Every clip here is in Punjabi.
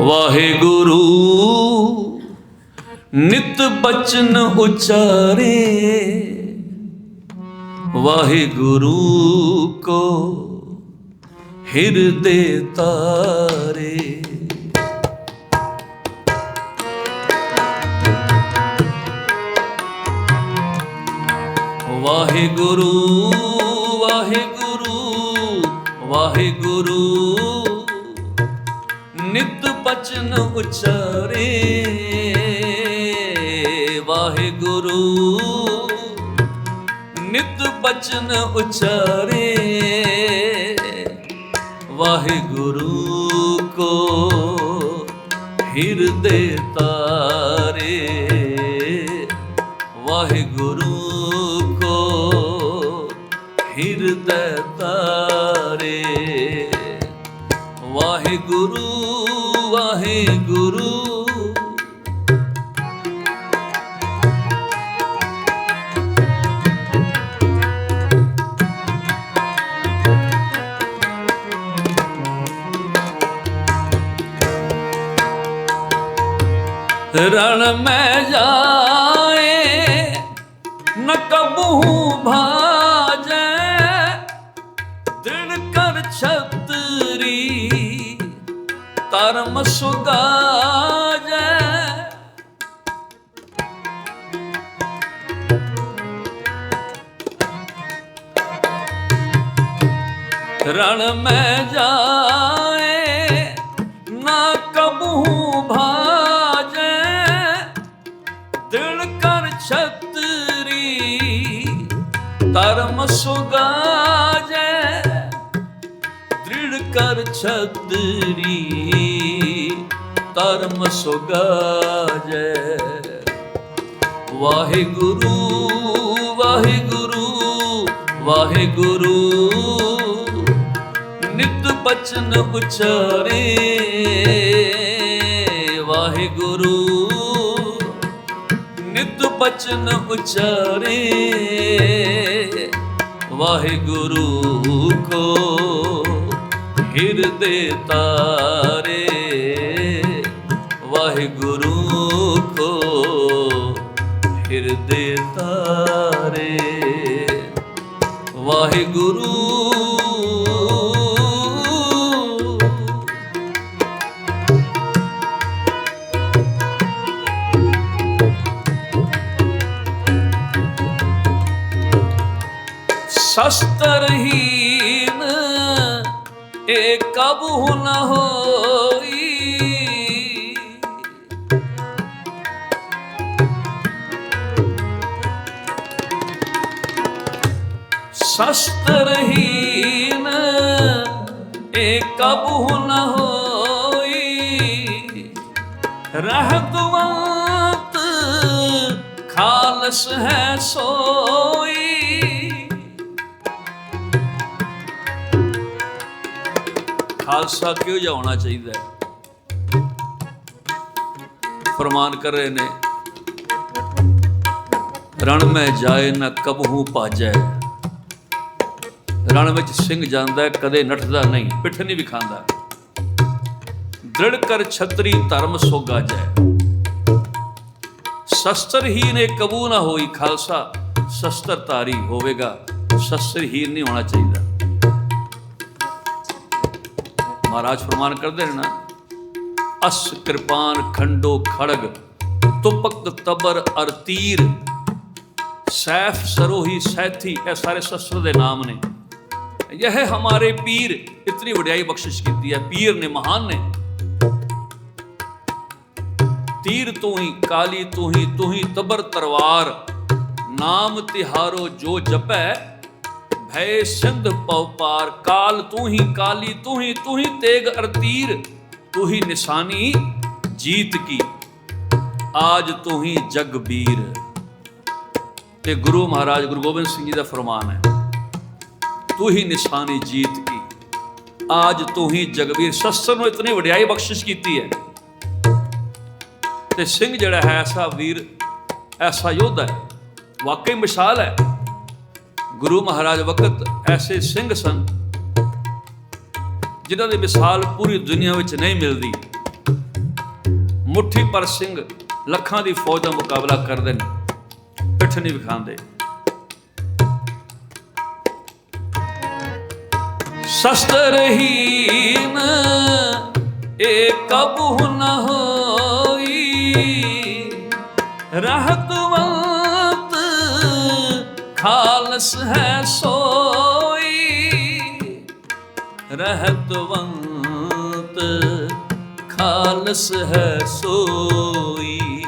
ਵਾਹਿਗੁਰੂ ਨਿਤ ਬਚਨ ਉਚਾਰੇ। ਵਾਹਿਗੁਰੂ ਕੋ ਹਿਰਦੇ ਤਾਰੇ। ਵਾਹਿਗੁਰੂ ਬਚਨ ਉਚਾਰੇ। ਵਾਹਿਗੁਰੂ, ਨਿਤ ਬਚਨ ਉਚਾਰੇ। ਵਾਹਿਗੁਰੂ ਕੋ ਹਿਰਦੇ ਤਾਰੇ। ਵਾਹਿਗੁਰੂ ਕੋ ਹਿਰਦੇ ਤਾਰੇ। ਵਾਹਿਗੁਰੂ ਵਾਹਿਗੁਰੂ। ਰਣ ਮੈਂ ਜਾਏ ਨ ਕਬਹੂ ਭਾਜੈ ਧਰਮ ਸੁਗਾਜੈ ਰਣ ਮੈਂ ਜਾਏ, ਨਾ ਕਬਹੂ ਭਾਜੈ। ਦਿਲ ਕਰ ਛਤਰੀ, ਧਰਮ ਸੁਗਾਜੈ ਦ੍ਰਿੜ ਕਰ ਛਤਰੀ। ਧਰਮ ਸੁਗਾਜੈ। ਵਾਹਿਗੁਰੂ ਵਾਹਿਗੁਰੂ ਵਾਹਿਗੁਰੂ, ਨਿਤ ਬਚਨ ਉਚਾਰੇ। ਵਾਹਿਗੁਰੂ, ਨਿਤ ਬਚਨ ਉਚਾਰੇ। ਵਾਹਿਗੁਰੂ ਕੋ ਹਿਰਦੇ ਤਾਰੇ। ਹਿਰਦੇ ਤਾਰੇ। ਵਾਹਿਗੁਰੂ ਸ਼ਸਤਰਹੀਨ ਏ ਕਬਹੁ ਨ ਹੋਈ। ਸ਼ਸਤਰਹੀਨ ਏ ਕਬੂ ਨ ਹੋਈ। ਰਹਿਤਵੰਤ ਖਾਲਸ ਹੈ ਸੋਈ। ਖਾਲਸਾ ਕਿਉਂ ਜਿਹਾ ਹੋਣਾ ਚਾਹੀਦਾ ਹੈ? ਫਰਮਾਨ ਕਰ ਰਹੇ ਨੇ, ਰਣ ਮੈਂ ਜਾਏ ਨਾ ਕਬਹੂ ਭਾਜੈ ਰਣ ਵਿੱਚ ਸਿੰਘ ਜਾਂਦਾ, ਕਦੇ ਨੱਠਦਾ ਨਹੀਂ, ਪਿੱਠ ਨਹੀਂ ਵਿਖਾਂਦਾ ਦ੍ਰਿੜ ਕਰ ਛਤਰੀ ਧਰਮ ਸੋਗਾ ਜੈ। ਸ਼ਸਤਰਹੀਨ ਇਹ ਕਬੂ ਨਾ ਹੋਈ ਖਾਲਸਾ, ਸਸਤਰ ਧਾਰੀ ਹੋਵੇਗਾ, ਸਸਤਰ ਸ਼ਸਤਰਹੀਨ ਨਹੀਂ ਹੋਣਾ ਚਾਹੀਦਾ। ਮਹਾਰਾਜ ਫਰਮਾਨ ਕਰਦੇ ਨੇ ਨਾ, ਅਸ ਕਿਰਪਾਨ ਖੰਡੋ ਖੜਗ ਤੁਪਕ ਤਬਰ ਅਰ ਤੀਰ। ਸੈਫ ਸਰੋਹੀ ਸੈਥੀ, ਇਹ ਸਾਰੇ ਸ਼ਸਤਰ ਦੇ ਨਾਮ ਨੇ। ਇਹ ਹਮਾਰੇ ਪੀਰ ਇਤਨੀ ਵਡਿਆਈ ਬਖਸ਼ਿਸ਼ ਕੀਤੀ ਹੈ ਪੀਰ ਨੇ ਮਹਾਨ ਨੇ ਤੀਰ ਤੂੰ ਹੀ ਕਾਲੀ ਤੂੰ ਹੀ ਤੂੰ ਹੀ ਤਬਰ ਤਲਵਾਰ ਨਾਮ ਤਿਹਾਰੋ ਜੋ ਜਪੈ ਭੈ ਸਿੰਧ ਪਉ ਪਾਰ ਕਾਲ ਤੂੰ ਹੀ ਕਾਲੀ ਤੂੰ ਹੀ ਤੂੰ ਹੀ ਤੇਗ ਅਰਤੀਰ ਤੂੰ ਹੀ ਨਿਸ਼ਾਨੀ ਜੀਤ ਕੀ ਆਜ ਤੂੰ ਹੀ ਜਗਬੀਰ ਤੇ ਗੁਰੂ ਮਹਾਰਾਜ ਗੁਰੂ ਗੋਬਿੰਦ ਸਿੰਘ ਜੀ ਦਾ ਫਰਮਾਨ ਹੈ ਤੂੰ ਹੀ ਨਿਸ਼ਾਨੀ ਜੀਤ ਕੀ ਆਜ ਤੂੰ ਹੀ ਜਗਬੀਰ ਸ਼ਸਤਰ ਨੂੰ ਇਤਨੀ ਵਡਿਆਈ ਬਖਸ਼ਿਸ਼ ਕੀਤੀ ਹੈ ਤੇ ਸਿੰਘ ਜਿਹੜਾ ਹੈ ਐਸਾ ਵੀਰ ਐਸਾ ਯੋਧਾ ਹੈ ਵਾਕਈ ਮਿਸਾਲ ਹੈ ਗੁਰੂ ਮਹਾਰਾਜ ਵਕਤ ਐਸੇ ਸਿੰਘ ਸਨ ਜਿਨ੍ਹਾਂ ਦੀ ਮਿਸਾਲ ਪੂਰੀ ਦੁਨੀਆ ਵਿੱਚ ਨਹੀਂ ਮਿਲਦੀ ਮੁੱਠੀ ਪਰ ਸਿੰਘ ਲੱਖਾਂ ਦੀ ਫੌਜ ਦਾ ਮੁਕਾਬਲਾ ਕਰਦੇ ਨੇ ਪਿੱਠ ਨਹੀਂ ਵਿਖਾਉਂਦੇ ਸ਼ਸਤਰਹੀਨ ਏ ਕਬਹੁ ਨ ਹੋਈ? ਰਹਿਤਵੰਤ ਖਾਲਸ ਹੈ ਸੋਈ। ਰਹਿਤਵੰਤ ਖਾਲਸ ਹੈ ਸੋਈ।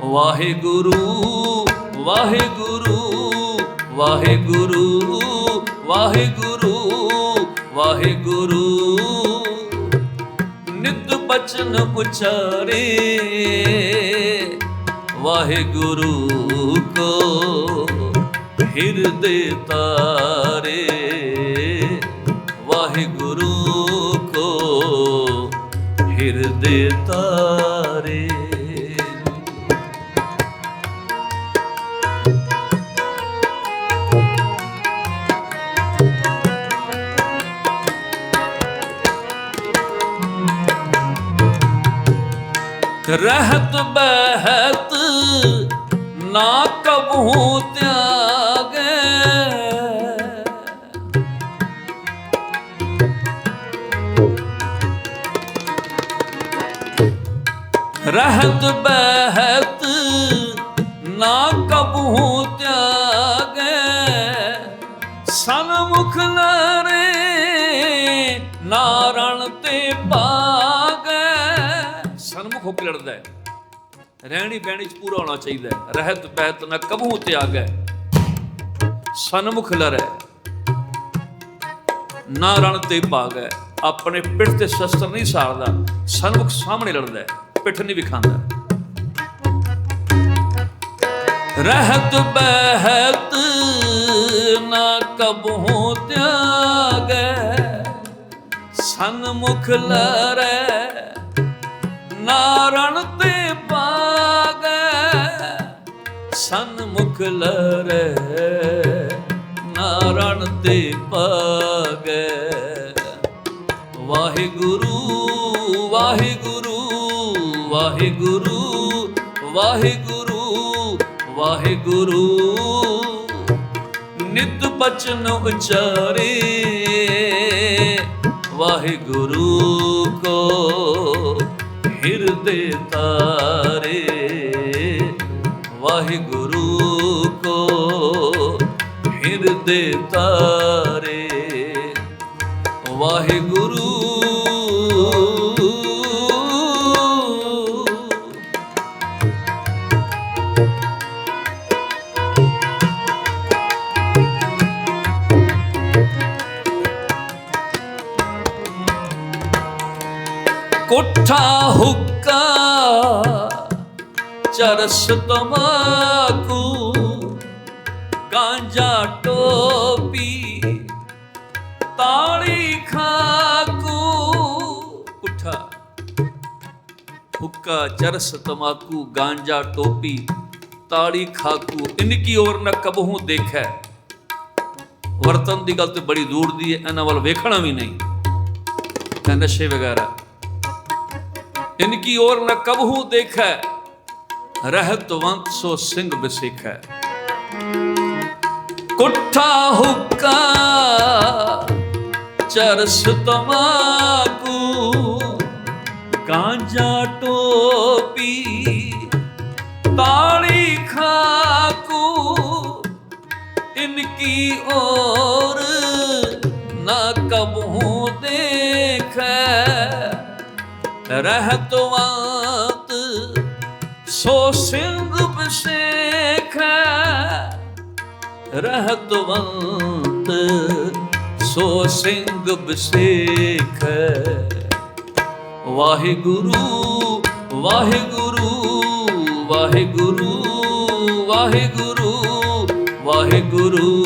ਵਾਹਿਗੁਰੂ ਵਾਹਿਗੁਰੂ ਵਾਹਿਗੁਰੂ ਵਾਹਿਗੁਰੂ। ਵਾਹਿਗੁਰੂ ਨਿਤ ਬਚਨ ਉਚਾਰੇ ਵਾਹਿਗੁਰੂ ਕੋ ਹਿਰਦੇ ਤਾਰੇ। ਵਾਹਿਗੁਰੂ ਕੋ ਹਿਰਦੇ ਤਾਰੇ। ਰਹਿਤ ਬਹਿਤ ਨਾ ਕਬੂ ਤਿਆਗੇ। ਰਹਿਤ ਬਹਿਤ ਨਾ ਕਬੂ ਤਿਆਗੇ। ਸਨਮੁਖ ਲਰੇ ਨਾਰਣ ਲੜਦਾ ਹੈ। ਰਹਿਣੀ ਬਹਿਣੀ ਚ ਪੂਰਾ ਹੋਣਾ ਚਾਹੀਦਾ ਹੈ। ਰਹਿਤ ਬਹਿਤ ਨਾ ਕਬੂ ਕਬਹੂ ਤਿਆਗੈ ਸਨਮੁਖ ਲਰੈ। ਨਾ ਰਣ ਤੇ ਭਾਗੈ ਆਪਣੇ ਪਿੱਠ ਤੇ ਸ਼ਸਤਰ ਨਹੀਂ ਸਾੜਦਾ। ਸਨਮੁਖ ਸਾਹਮਣੇ ਲੜਦਾ ਹੈ। ਪਿੱਠ ਨਹੀਂ ਵਿਖਾਉਂਦਾ। ਰਹਿਤ ਬਹਿਤ ਨਾ ਕਬੂ ਕਬਹੂ ਤਿਆਗੈ ਸਨਮੁਖ ਲਰੈ। ਨਾਰਣ ਤੇ ਪਾਗੈ ਸਨਮੁਖ ਲਰੈ ਨਾਰਣ ਤੇ ਪਾਗੈ ਵਾਹਿਗੁਰੂ ਵਾਹਿਗੁਰੂ ਵਾਹਿਗੁਰੂ ਵਾਹਿਗੁਰੂ ਵਾਹਿਗੁਰੂ। ਨਿਤ ਬਚਨ ਉਚਾਰੇ, ਵਾਹਿਗੁਰੂ। ਹਿਰਦੇ ਤਾਰੇ ਵਾਹਿਗੁਰੂ ਕੋਠਾ ਹੁੱਕਾ ਚਰਸ ਤਮਾਕੂ ਟੋਪੀ ਤਾਲੀ ਖਾਕੂ ਪੁੱਠਾ। ਹੁੱਕਾ ਚਰਸ ਤਮਾਕੂ ਗਾਂਜਾ ਟੋਪੀ ਤਾਲੀ ਖਾਕੂ ਇਨਕੀ ਔਰ ਨ ਕਬਹੂ ਦੇਖੈ। ਵਰਤਨ ਦੀ ਗੱਲ ਤੇ ਬੜੀ ਦੂਰ ਦੀ ਹੈ ਇਹਨਾਂ ਵੱਲ ਵੇਖਣਾ ਵੀ ਨਹੀਂ। ਤੇ ਨਸ਼ੇ ਵਗੈਰਾ। ਇਨਕੀ ਔਰ ਨ ਕਬਹੂ ਦੇਖੈ ਰਹਿਤਵੰਤ ਸੋ ਸਿੰਘ ਬਸਿਖੈ ਕੁੱਠਾ ਹੁੱਕਾ, ਚਰਸ ਤਮਾਕੂ, ਗਾਂਜਾ ਟੋਪੀ, ਤਾਲੀ ਖਾਕੂ, ਇਨਕੀ ਔਰ ਨਾ ਕਬਹੂ ਦੇਖੈ। ਰਹਿਤਵੰਤ ਸੋ ਸਿੰਘ ਬਸੇਖੈ ਰਹਿਤਵੰਤ, ਸੋ ਸਿੰਘ ਬਸੇਖੈ ਵਾਹਿਗੁਰੂ ਵਾਹਿਗੁਰੂ ਵਾਹਿਗੁਰੂ ਵਾਹਿਗੁਰੂ ਵਾਹਿਗੁਰੂ।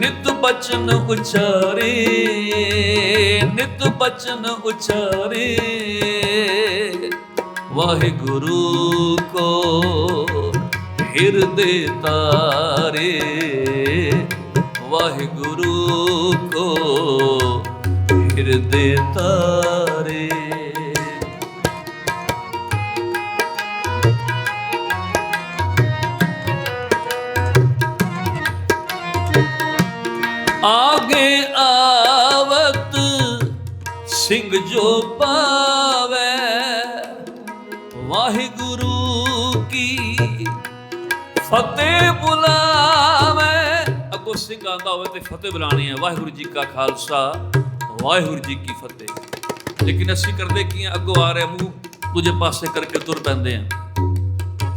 ਨਿਤ ਬਚਨ ਉਚਾਰੇ, ਨਿਤ ਬਚਨ ਉਚਾਰੇ। ਵਾਹਿਗੁਰੂ ਕੋ ਹਿਰਦੇ ਤਾਰੇ ਵਾਹਿਗੁਰੂ ਕੋ ਹਿਰਦੇ ਤਾਰੇ। ਆਗੇ ਆਵਤ ਸਿੰਘ ਜੋ ਪਾ ਫਤਿਹ ਬੁਲਾਵੇ। ਅੱਗੋਂ ਸਿੰਘ ਆਂਦਾ ਹੋਵੇ ਤੇ ਫਤਿਹ ਬੁਲਾਣੀ ਹੈ। ਵਾਹਿਗੁਰੂ ਜੀ ਕਾ ਖਾਲਸਾ, ਵਾਹਿਗੁਰੂ ਜੀ ਕੀ ਫਤਿਹ। ਲੇਕਿਨ ਅਸੀਂ ਕਰਦੇ ਕੀ ਹਾਂ? ਅੱਗੋਂ ਆ ਰਿਹਾ ਮੂੰਹ, ਦੂਜੇ ਪਾਸੇ ਕਰਕੇ ਤੁਰ ਪੈਂਦੇ ਆ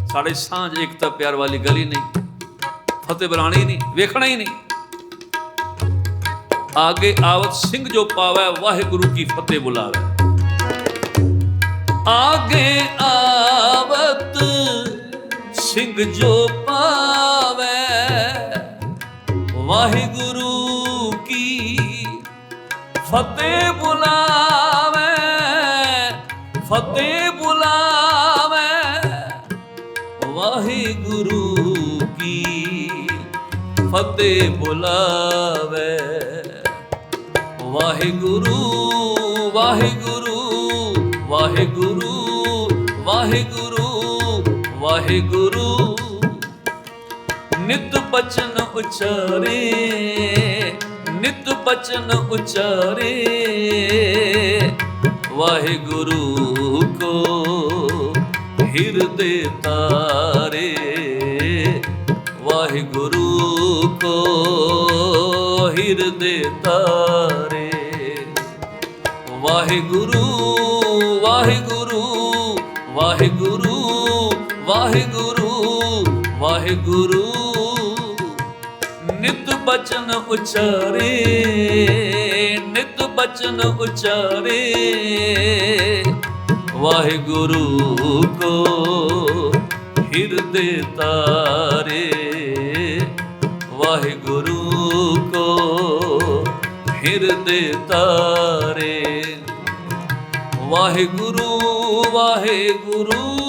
ਸਾਡੇ ਸਾਂਝ ਏਕਤਾ ਪਿਆਰ ਵਾਲੀ ਗਲੀ ਨਹੀਂ। ਫਤਿਹ ਬੁਲਾਣੀ ਨਹੀਂ, ਵੇਖਣਾ ਹੀ ਨਹੀਂ। ਆਗੇ ਆਵਤ ਸਿੰਘ ਜੋ ਪਾਵੇ, ਵਾਹਿਗੁਰੂ ਕੀ ਫਤਿਹ ਬੁਲਾਵੇ। ਆਗੇ ਆਵਤ ਸਿੰਘ ਜੋ ਪਾਵੇ, ਵਾਹਿਗੁਰੂ ਕੀ ਫਤਿਹ ਬੁਲਾਵੇ ਫਤਿਹ ਬੁਲਾਵੇ, ਵਾਹਿਗੁਰੂ ਕੀ ਫਤਿਹ ਬੁਲਾਵੇ। ਵਾਹਿਗੁਰੂ ਵਾਹਿਗੁਰੂ ਵਾਹਿਗੁਰੂ ਵਾਹਿਗੁਰੂ ਵਾਹਿਗੁਰੂ ਨਿਤ ਬਚਨ ਉਚਾਰੇ, ਨਿਤ ਬਚਨ ਉਚਾਰੇ। ਵਾਹਿਗੁਰੂ ਕੋ ਹਿਰਦੇ ਤਾਰੇ, ਵਾਹਿਗੁਰੂ ਕੋ ਹਿਰਦੇ ਤਾਰੇ। ਵਾਹਿਗੁਰੂ ਵਾਹਿਗੁਰੂ ਵਾਹਿਗੁਰੂ ਵਾਹਿਗੁਰੂ ਵਾਹਿਗੁਰੂ। ਬਚਨ ਉਚਾਰੇ, ਨਿਤ ਬਚਨ ਉਚਾਰੇ। ਵਾਹਿਗੁਰੂ ਕੋ ਹਿਰਦੇ ਤਾਰੇ, ਵਾਹਿਗੁਰੂ ਕੋ ਹਿਰਦੇ ਤਾਰੇ। ਵਾਹਿਗੁਰੂ ਵਾਹਿਗੁਰੂ